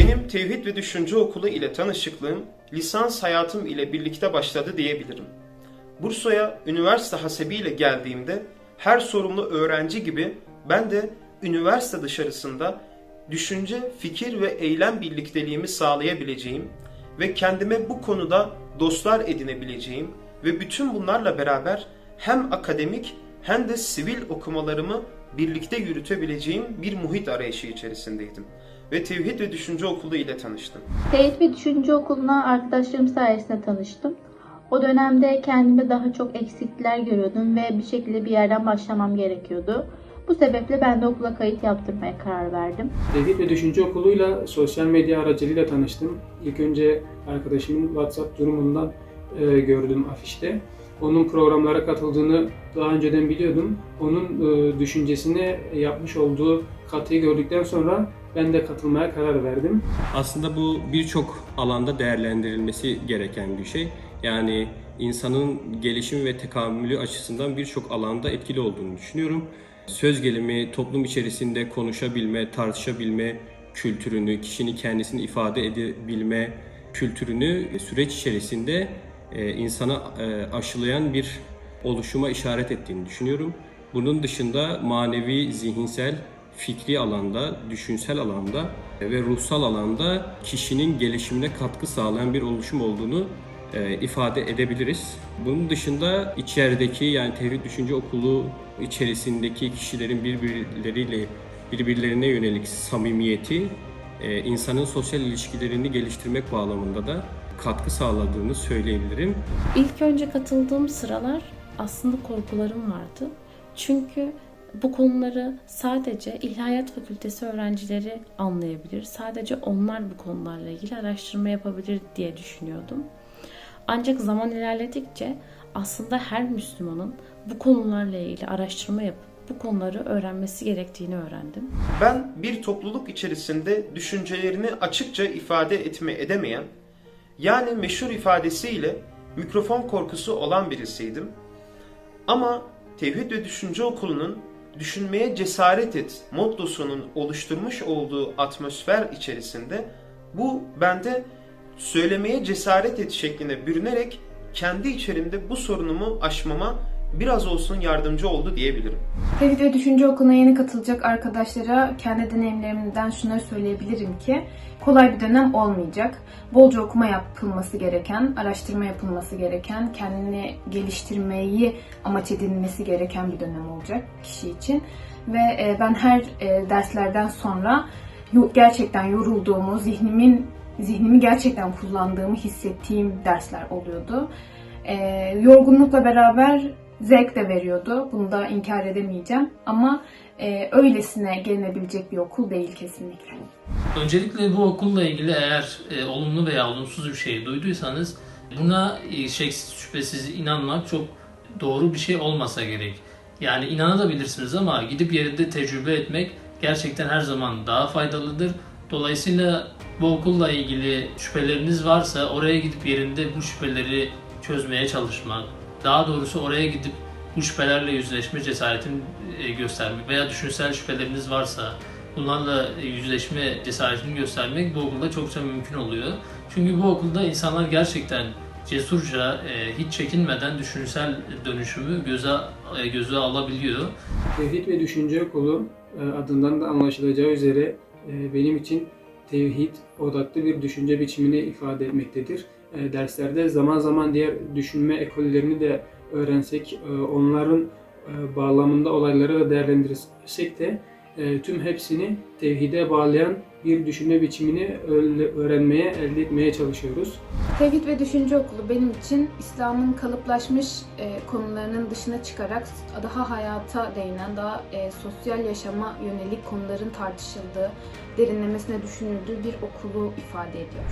Benim Tevhid ve Düşünce Okulu ile tanışıklığım lisans hayatım ile birlikte başladı diyebilirim. Bursa'ya üniversite hasebiyle geldiğimde her sorumlu öğrenci gibi ben de üniversite dışarısında düşünce, fikir ve eylem birlikteliğimi sağlayabileceğim ve kendime bu konuda dostlar edinebileceğim ve bütün bunlarla beraber hem akademik hem de sivil okumalarımı birlikte yürütebileceğim bir muhit arayışı içerisindeydim. Ve Tevhid ve Düşünce Okulu ile tanıştım. Teyit ve Düşünce Okulu'na arkadaşlarım sayesinde tanıştım. O dönemde kendime daha çok eksiklikler görüyordum ve bir şekilde bir yerden başlamam gerekiyordu. Bu sebeple ben de okula kayıt yaptırmaya karar verdim. Tevhid ve Düşünce Okulu'yla sosyal medya aracılığıyla tanıştım. İlk önce arkadaşımın WhatsApp durumundan e, gördüm afişte. Onun programlara katıldığını daha önceden biliyordum. Onun e, düşüncesine yapmış olduğu katkıyı gördükten sonra ben de katılmaya karar verdim. Aslında bu birçok alanda değerlendirilmesi gereken bir şey. Yani insanın gelişim ve tekamülü açısından birçok alanda etkili olduğunu düşünüyorum. Söz gelimi, toplum içerisinde konuşabilme, tartışabilme kültürünü, kişinin kendisini ifade edebilme kültürünü süreç içerisinde e, insana e, aşılayan bir oluşuma işaret ettiğini düşünüyorum. Bunun dışında manevi, zihinsel, fikri alanda, düşünsel alanda ve ruhsal alanda kişinin gelişimine katkı sağlayan bir oluşum olduğunu e, ifade edebiliriz. Bunun dışında içerideki yani Tevhid Düşünce Okulu içerisindeki kişilerin birbirleriyle birbirlerine yönelik samimiyeti insanın sosyal ilişkilerini geliştirmek bağlamında da katkı sağladığını söyleyebilirim. İlk önce katıldığım sıralar aslında korkularım vardı. Çünkü bu konuları sadece İlahiyat Fakültesi öğrencileri anlayabilir. Sadece onlar bu konularla ilgili araştırma yapabilir diye düşünüyordum. Ancak zaman ilerledikçe aslında her Müslümanın bu konularla ilgili araştırma yapıp bu konuları öğrenmesi gerektiğini öğrendim. Ben bir topluluk içerisinde düşüncelerini açıkça ifade etme edemeyen, yani meşhur ifadesiyle mikrofon korkusu olan birisiydim. Ama Tevhid ve Düşünce Okulu'nun düşünmeye cesaret et mottosunun oluşturmuş olduğu atmosfer içerisinde bu bende söylemeye cesaret et şeklinde bürünerek kendi içerimde bu sorunumu aşmama biraz olsun yardımcı oldu diyebilirim. Tevhid ve Düşünce Okulu'na yeni katılacak arkadaşlara kendi deneyimlerimden şunları söyleyebilirim ki kolay bir dönem olmayacak. Bolca okuma yapılması gereken, araştırma yapılması gereken, kendini geliştirmeyi amaç edinmesi gereken bir dönem olacak kişi için. Ve e, ben her e, derslerden sonra gerçekten yorulduğumu, zihnimin zihnimi gerçekten kullandığımı hissettiğim dersler oluyordu. E, yorgunlukla beraber zevk de veriyordu. Bunu da inkar edemeyeceğim. Ama e, öylesine gelinebilecek bir okul değil kesinlikle. Öncelikle bu okulla ilgili eğer e, olumlu veya olumsuz bir şey duyduysanız buna e, şeksiz şüphesiz inanmak çok doğru bir şey olmasa gerek. Yani inanabilirsiniz ama gidip yerinde tecrübe etmek gerçekten her zaman daha faydalıdır. Dolayısıyla bu okulla ilgili şüpheleriniz varsa oraya gidip yerinde bu şüpheleri çözmeye çalışmak, daha doğrusu oraya gidip bu şüphelerle yüzleşme cesaretini e, göstermek veya düşünsel şüpheleriniz varsa bunlarla yüzleşme cesaretini göstermek bu okulda çokça mümkün oluyor. Çünkü bu okulda insanlar gerçekten cesurca, e, hiç çekinmeden düşünsel dönüşümü göze e, göze alabiliyor. Tevhid ve Düşünce Okulu e, adından da anlaşılacağı üzere e, benim için tevhid odaklı bir düşünce biçimini ifade etmektedir. E, Derslerde zaman zaman diğer düşünme ekollerini de öğrensek, e, onların e, bağlamında olayları da değerlendirirsek de e, tüm hepsini tevhide bağlayan bir düşünme biçimini öğrenmeye, elde etmeye çalışıyoruz. Tevhid ve Düşünce Okulu benim için İslam'ın kalıplaşmış e, konularının dışına çıkarak daha hayata değinen, daha e, sosyal yaşama yönelik konuların tartışıldığı, derinlemesine düşünüldüğü bir okulu ifade ediyor.